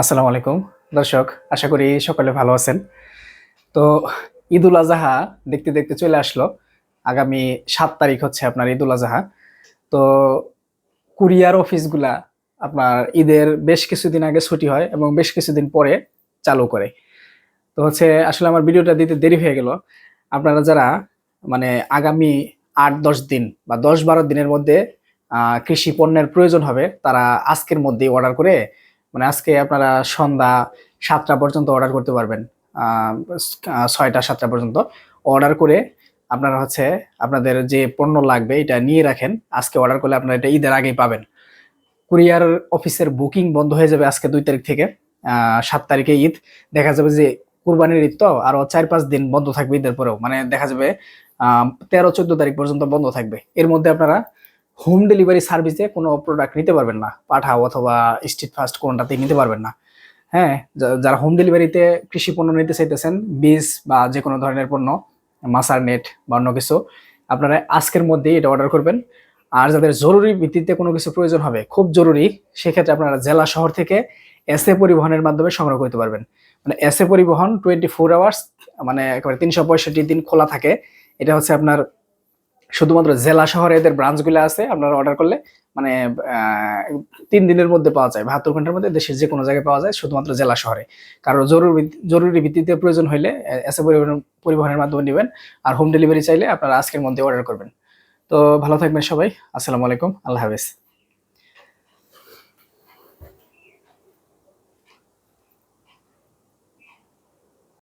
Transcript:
আসসালামু আলাইকুম। দর্শক, আশা করি সকলে ভালো আছেন। তো ঈদুল আজহা দেখতে দেখতে চলে আসলো। আগামী সাত তারিখ হচ্ছে আপনার ঈদুল আজহা। তো কুরিয়ার অফিসগুলা আপনার ঈদের বেশ কিছুদিন আগে ছুটি হয় এবং বেশ কিছুদিন পরে চালু করে। তো হচ্ছে আসলে আমার ভিডিওটা দিতে দেরি হয়ে গেল। আপনারা যারা মানে আগামী আট, দশ দিন বা দশ, বারো দিনের মধ্যে কৃষি পণ্যের প্রয়োজন হবে, তারা আজকের মধ্যেই অর্ডার করে মানে আজকে আপনারা সন্ধ্যা সাতটা পর্যন্ত অর্ডার করতে পারবেন ছয়টা, সাতটা পর্যন্ত। অর্ডার করে আপনারা হচ্ছে আপনাদের যে পণ্য লাগবে এটা নিয়ে রাখেন। আজকে অর্ডার করলে আপনারা এটা ঈদের আগেই পাবেন। কুরিয়ার অফিসের বুকিং বন্ধ হয়ে যাবে আজকে দুই তারিখ থেকে সাত তারিখে ঈদ। দেখা যাবে যে কুরবানির ঈদ তো, আরও চার পাঁচ দিন বন্ধ থাকবে ঈদের পরেও। মানে দেখা যাবে তেরো, চোদ্দ তারিখ পর্যন্ত বন্ধ থাকবে। এর মধ্যে আপনারা হোম ডেলিভারি সার্ভিসে কোনো প্রোডাক্ট নিতে পারবেন না। পাঠাও অথবা স্ট্রিট ফাস্ট কোনটাতেই নিতে পারবেন না। হ্যাঁ যারা হোম ডেলিভারিতে কৃষি পণ্য নিতে চাইতেছেন, বীজ বা যে কোনো ধরনের পণ্য, মাসার নেট বা অন্য কিছু, আপনারা আজকের মধ্যেই এটা অর্ডার করবেন। আর যাদের জরুরি ভিত্তিতে কোনো কিছু প্রয়োজন হবে, খুব জরুরি, সেক্ষেত্রে আপনারা জেলা শহর থেকে এসএ পরিবহনের মাধ্যমে সংগ্রহ করতে পারবেন। মানে এসএ পরিবহন টোয়েন্টি ফোর আওয়ার্স মানে একেবারে তিনশো পঁয়ষট্টি দিন খোলা থাকে। এটা হচ্ছে আপনার শুধুমাত্র জেলা শহরে এদের ব্রাঞ্চগুলো আছে, আপনারা অর্ডার করলে মানে তিন দিনের মধ্যে পাওয়া যায়, বাহাত্তর ঘণ্টার মধ্যে দেশের যে কোনো জায়গায় পাওয়া যায়, শুধুমাত্র জেলা শহরে। কারণ জরুরি জরুরি ভিত্তিতে প্রয়োজন হলে এসে পরিবহন, পরিবহনের মাধ্যমে নেবেন, আর হোম ডেলিভারি চাইলে আপনারা আজকের মধ্যে অর্ডার করবেন। তো ভালো থাকবেন সবাই, আসসালামু আলাইকুম, আল্লাহ হাফেজ।